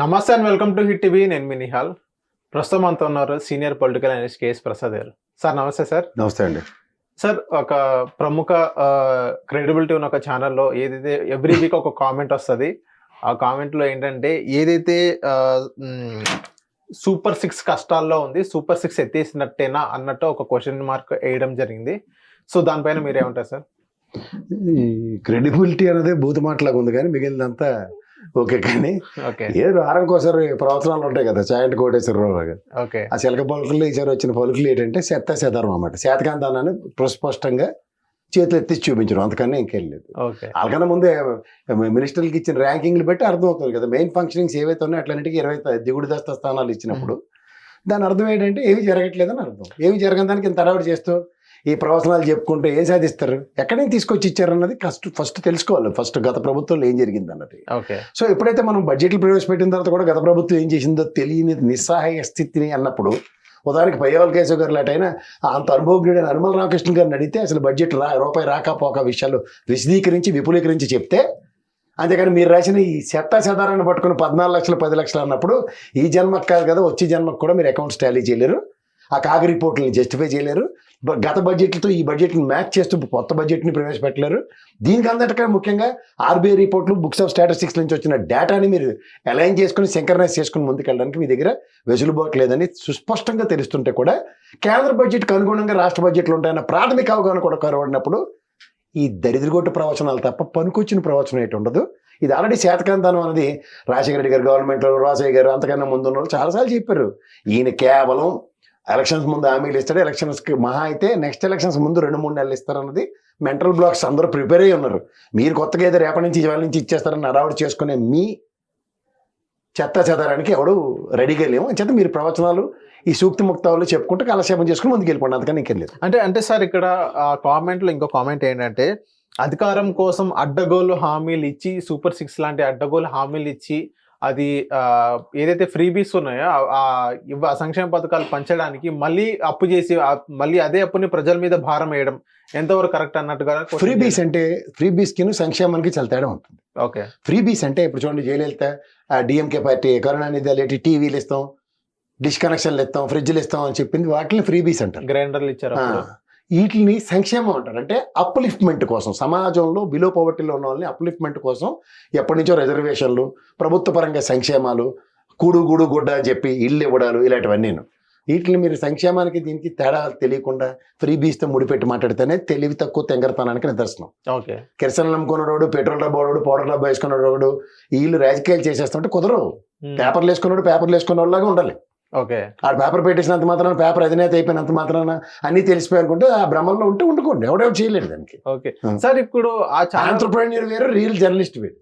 నమస్తే and welcome to Hit TV. నేను మీ నిహాల్. ప్రస్తుతం అంతా ఉన్నారు senior political analyst KS Prasad garu. Sir నమస్తే సార్. నమస్తే అండి. సార్ ఒక ప్రముఖ క్రెడిబిలిటీ ఉన్న ఒక ఛానల్లో ఏదైతే ఎవ్రీ వీక్ ఒక కామెంట్ వస్తుంది ఆ కామెంట్లో ఏంటంటే ఏదైతే సూపర్ సిక్స్ కష్టాల్లో ఉంది సూపర్ సిక్స్ ఎత్తేసినట్టేనా అన్నట్టు ఒక క్వశ్చన్ మార్క్ వేయడం జరిగింది. సో దానిపైన మీరేమంటారు సార్? ఈ క్రెడిబిలిటీ అనేది బూత్ మాటలాగా ఉంది కానీ మిగిలినంతా ఓకే కానీ ఏ వారంకోసారి ప్రవచనాలు ఉంటాయి కదా చాయంట కోటేశ్వరరావు ఓకే. ఆ చిలక పలుకులు ఈసారి వచ్చిన పలుకులు ఏంటంటే శత శతరం అన్నమాట. శాతకాంతాన్ని ప్రస్పష్టంగా చేతులు ఎత్తి చూపించడం అంతకన్నా ఇంకేం లేదు. ఓకే. వాళ్ళకన్నా ముందే మినిస్టర్లకి ఇచ్చిన ర్యాంకింగ్లు బట్టి అర్థమవుతుంది కదా మెయిన్ ఫంక్షనింగ్స్ ఏవైతే ఉన్నాయో అట్లన్నిటికీ ఇరవై దిగుడు దస్త స్థానాలు ఇచ్చినప్పుడు దాని అర్థం ఏంటంటే ఏమి జరగట్లేదని అర్థం. ఏమి జరగని దానికి ఇంత అడవాడు చేస్తూ ఈ ప్రవచనాలు చెప్పుకుంటే ఏం సాధిస్తారు? ఎక్కడి నుంచి తీసుకొచ్చి ఇచ్చారన్నది ఫస్ట్ ఫస్ట్ తెలుసుకోవాలి. ఫస్ట్ గత ప్రభుత్వంలో ఏం జరిగింది అన్నది ఓకే. సో ఎప్పుడైతే మనం బడ్జెట్లు ప్రవేశపెట్టిన తర్వాత కూడా గత ప్రభుత్వం ఏం చేసిందో తెలియని నిస్సహాయ స్థితిని అన్నప్పుడు ఉదాహరణకి పయ్యవల్ కేశవ్ గారు లాటైనా అంత అనుభవజ్ఞుడైన అనుమల రామకృష్ణ గారిని అడిగితే అసలు బడ్జెట్ రా రూపాయి రాకపోక విషయాలు విశదీకరించి విపులీకరించి చెప్తే అంతేకాని మీరు రాసిన ఈ చెత్త చెదారాన్ని పట్టుకుని పద్నాలుగు లక్షలు పది లక్షలు అన్నప్పుడు ఈ జన్మకు కాదు కదా వచ్చే జన్మకు కూడా మీరు అకౌంట్స్ టాలీ చేయలేరు. ఆ కాగి రిపోర్ట్లను జస్టిఫై చేయలేరు. గత బడ్జెట్లతో ఈ బడ్జెట్ని మ్యాచ్ చేస్తూ కొత్త బడ్జెట్ని ప్రవేశపెట్టలేరు. దీనికి అందరికన్నా ముఖ్యంగా ఆర్బీఐ రిపోర్ట్లు బుక్స్ ఆఫ్ స్టాటిస్టిక్స్ నుంచి వచ్చిన డేటాని మీరు అలైన్ చేసుకుని సింకర్నైజ్ చేసుకుని ముందుకెళ్ళడానికి మీ దగ్గర వెసులుబాటు లేదని సుస్పష్టంగా తెలుస్తుంటే కూడా కేంద్ర బడ్జెట్కి అనుగుణంగా రాష్ట్ర బడ్జెట్లు ఉంటాయన్న ప్రాథమిక అవగాహన కూడా కనబడినప్పుడు ఈ దరిద్రగొట్టు ప్రవచనాలు తప్ప పనికొచ్చిన ప్రవచనం ఏంటి ఉండదు. ఇది ఆల్రెడీ శాతకాంతనం అనేది రాజశేఖర రెడ్డి గారు గవర్నమెంట్లో రాజయ్య గారు అంతకన్నా ముందు ఉన్న వాళ్ళు చాలాసార్లు చెప్పారు. ఈయన కేవలం ఎలక్షన్స్ ముందు హామీలు ఇస్తాడు. ఎలక్షన్స్కి మహా అయితే నెక్స్ట్ ఎలక్షన్స్ ముందు రెండు మూడు నెలలు ఇస్తారన్నది మెంటల్ బ్లాక్స్ అందరూ ప్రిపేర్ అయ్యి ఉన్నారు. మీరు కొత్తగా ఏదో రేపటి నుంచి ఇవాళ నుంచి ఇచ్చేస్తారని అడావుడు చేసుకునే మీ చెత్త చెదరానికి ఎవడు రెడీగా లేవు. చేత మీరు ప్రవచనాలు ఈ సూక్తి ముక్తాలు చెప్పుకుంటే కాలక్షేపం చేసుకుని ముందుకు వెళ్ళిపోండి. అందుకని ఇంకేం లేదు. అంటే అంటే సార్ ఇక్కడ ఆ కామెంట్లో ఇంకో కామెంట్ ఏంటంటే అధికారం కోసం అడ్డగోలు హామీలు ఇచ్చి సూపర్ సిక్స్ లాంటి అడ్డగోలు హామీలు ఇచ్చి అది ఏదైతే ఫ్రీబీస్ ఉన్నాయో ఆ- సంక్షేమ పథకాలు పంచడానికి మళ్ళీ అప్పు చేసి మళ్ళీ అదే అప్పుని ప్రజల మీద భారం వేయడం ఎంతవరకు కరెక్ట్ అన్నట్టుగా question ఫ్రీ బీస్ అంటే ఫ్రీ బీస్కి సంక్షేమానికి చాలా తేడా ఉంటుంది. ఓకే. ఫ్రీ బీస్ అంటే ఇప్పుడు చూడండి జయలలిత డిఎంకే పార్టీ కరుణానిధి లేటి టీవీలు ఇస్తాం డిష్ కనెక్షన్లు ఇస్తాం ఫ్రిడ్జ్లు ఇస్తాం అని చెప్పింది వాటిని ఫ్రీ బీస్ అంటారు. గ్రైండర్లు ఇచ్చారు. వీటిని సంక్షేమం అంటారు. అంటే అప్లిఫ్ట్మెంట్ కోసం సమాజంలో బిలో పవర్టీలో ఉన్న వాళ్ళని అప్లిఫ్ట్మెంట్ కోసం ఎప్పటి నుంచో రిజర్వేషన్లు ప్రభుత్వ పరంగా సంక్షేమాలు కూడు గూడు గుడ్డ అని చెప్పి ఇల్లు ఇవ్వడాలు ఇలాంటివన్నీ. వీటిని మీరు సంక్షేమానికి దీనికి తేడా తెలియకుండా ఫ్రీ బీస్తో ముడిపెట్టి మాట్లాడితేనే తెలివి తక్కువ తెంగరతనానికి నిదర్శనం. ఓకే. కిరసన నమ్ముకున్నాడు పెట్రోల్ డబ్బాడు పౌడర్ డబ్బా వేసుకున్నాడు వీళ్ళు రాజకీయాలు చేసేస్తుంటే కుదరవు. పేపర్లు వేసుకున్నాడు పేపర్లు వేసుకున్న వాళ్ళగా ఉండాలి. ఓకే. ఆ పేపర్ పెట్టేసినంత మాత్రాన పేపర్ అధినేత అయిపోయినంత మాత్రాన అన్ని తెలిసిపోయి అనుకుంటే ఆ భ్రమంలో ఉంటే ఉండుకోండి. ఎవడెవడు చేయలేడు దానికి. ఓకే. సార్ ఇప్పుడు ఆ ఆంటర్ప్రెన్యూర్ వేరు రియల్ జర్నలిస్ట్ వేరు.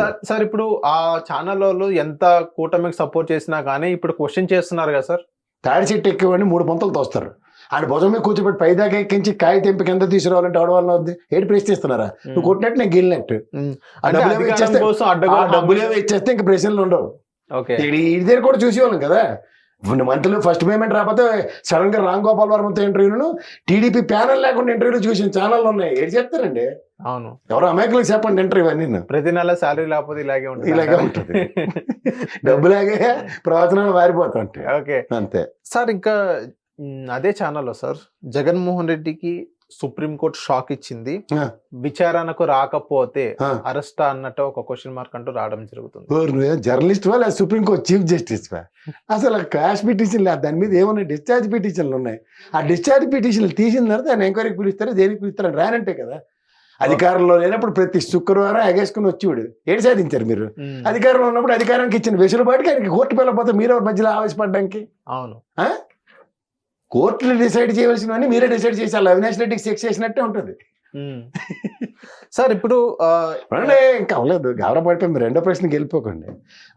సార్ సార్ ఇప్పుడు ఆ ఛానల్ వాళ్ళు ఎంత కూటమికి సపోర్ట్ చేసినా కానీ ఇప్పుడు క్వశ్చన్ చేస్తున్నారు కదా సార్. తాడి చెట్టు ఎక్కేవాడిని మూడు పొంతలు తోస్తారు. ఆయన భుజం మీద కూర్చోబెట్టి పైదాకా ఎక్కించి కాయ తెంపి కింద తీసుకురావాలంటే ఆడవాళ్ళ వద్దు. ఏడు ప్రశ్నిస్తున్నారా నువ్వు కొట్టినట్టు నేను గెలినట్టు. డబ్బులు ఇచ్చేస్తే ఇంకా ప్రశ్నలు ఉండవు. ఇది కూడా చూసేవాళ్ళం కదా. మంత్లీ ఫస్ట్ పేమెంట్ రాకపోతే సడన్గా రామ్ గోపాల్ వర్మతో ఇంటర్వ్యూను టీడీపీ ప్యానల్ లేకుండా ఇంటర్వ్యూలు చూసిన ఛానల్ ఉన్నాయి. ఏడు చెప్తారండి? అవును. ఎవరో అమాయకులకు చెప్పండి ఇంటర్వ్యూ అన్ని ప్రతి నెల శాలరీ లేకపోతే ఇలాగే ఉంటుంది. ఇలాగే ఉంటుంది. డబ్బులాగే ప్రవచనాలు మారిపోతుంటాయి ఓకే. అంతే. సార్ ఇంకా అదే ఛానల్లో సార్ జగన్మోహన్ రెడ్డికి సుప్రీంకోర్టు షాక్ ఇచ్చింది. విచారణకు రాకపోతే. అరెస్ట్ అన్నట్టు ఒక క్వశ్చన్ మార్క్ అంటూ రావడం జరుగుతుంది. జర్నలిస్ట్ వా లేదా సుప్రీంకోర్టు చీఫ్ జస్టిస్ వా? అసలు క్రాష్ పిటిషన్ లేదు దాని మీద ఏమన్నా డిశ్చార్జ్ పిటిషన్లు ఉన్నాయి? ఆ డిశ్చార్జ్ పిటిషన్లు తీసిన తర్వాత ఆయన ఎంక్వైరీకి పిలుస్తారు దేనికి పిలుస్తారు రానంటే కదా. అధికారంలో లేనప్పుడు ప్రతి శుక్రవారం ఎగేసుకుని వచ్చేవాడు ఏడు సాధించారు మీరు? అధికారంలో ఉన్నప్పుడు అధికారానికి ఇచ్చిన వెసులుబాటుకి ఆయనకి కోర్టు వెళ్ళకపోతే మీరు మధ్యలో ఆవేశపడడానికి? అవును. కోర్టులు డిసైడ్ చేయవలసినవన్నీ మీరే డిసైడ్ చేసి అవినాష్ రెడ్డికి సెక్స్ చేసినట్టే ఉంటుంది. సార్ ఇప్పుడు ఇంకా అవ్వలేదు. గౌరవ పడిపోయి మీరు రెండో ప్రశ్నకి వెళ్ళిపోకండి.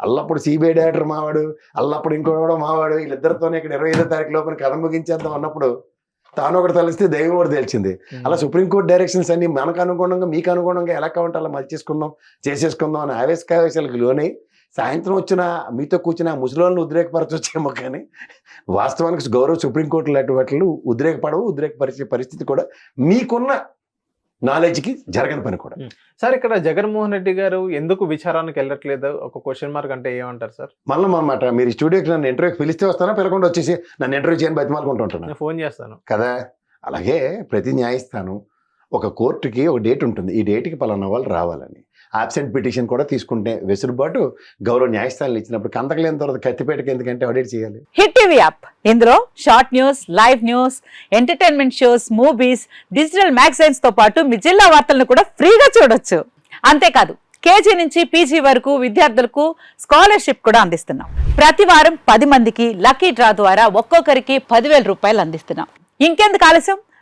అల్లప్పుడు సిబిఐ డైరెక్టర్ మావాడు అల్లప్పుడు ఇంకోటి మావాడు వీళ్ళిద్దరితోనే ఇక్కడ ఇరవై ఐదో తారీఖు లోపల కథ ముగించేద్దాం అన్నప్పుడు తాను ఒకటి తెలిస్తే దైవం కూడా తెలిసింది అలా సుప్రీంకోర్టు డైరెక్షన్స్ అన్ని మనకు అనుగుణంగా మీకు అనుగుణంగా ఎలా కావాలంటే అలా మలిచేసుకుందాం చేసేసుకుందాం అని ఆవేశకావేశాలకు లోనై సాయంత్రం వచ్చిన మీతో కూర్చున్న ఆ ముసలోళ్ళని ఉద్రేకపరచొచ్చేమో కానీ వాస్తవానికి గౌరవ సుప్రీంకోర్టు లాంటి వాటిలో ఉద్రేకపడవు ఉద్రేకపరిచే పరిస్థితి కూడా మీకున్న నాలెడ్జ్కి జరగని పని కూడా. సార్ ఇక్కడ జగన్మోహన్ రెడ్డి గారు ఎందుకు విచారానికి వెళ్ళట్లేదు? ఒక క్వశ్చన్ మార్క్ అంటే ఏమంటారు సార్? మళ్ళీ అనమాట మీరు స్టూడియోకి నన్ను ఇంటర్వ్యూకి పిలిస్తే వస్తానా పిలకుండా వచ్చేసి నన్ను ఇంటర్వ్యూ చేయని బతిమాలుకుంటుంటున్నాను నేను ఫోన్ చేస్తాను. కదా? అలాగే ప్రతి న్యాయస్థానం ఒక కోర్టుకి ఒక డేట్ ఉంటుంది. ఈ డేట్కి పలానా వాళ్ళు రావాలని. ఆబ్సెంట్ పిటిషన్ కూడా తీసుకుంటే వెసులుబాటు గౌరవ న్యాయస్థానాలు ఇచ్చినప్పుడు కంతకలేని తర్వాత కత్తిపేటకి ఎందుకంటే ఆడిట్ చేయాలి. హిట్ టీవీ యాప్ ఇందులో short news live news entertainment shows movies digital మ్యాగజైన్స్తో పాటు మీ జిల్లా వార్తలను కూడా ఫ్రీగా చూడొచ్చు. అంతేకాదు కేజీ నుంచి పీజీ వరకు విద్యార్థులకు స్కాలర్షిప్ కూడా అందిస్తున్నాం. ప్రతి వారం పది మందికి లక్కీ డ్రా ద్వారా ఒక్కొక్కరికి పదివేల రూపాయలు అందిస్తున్నాం. ఇంకెందుకు ఆలస్యం?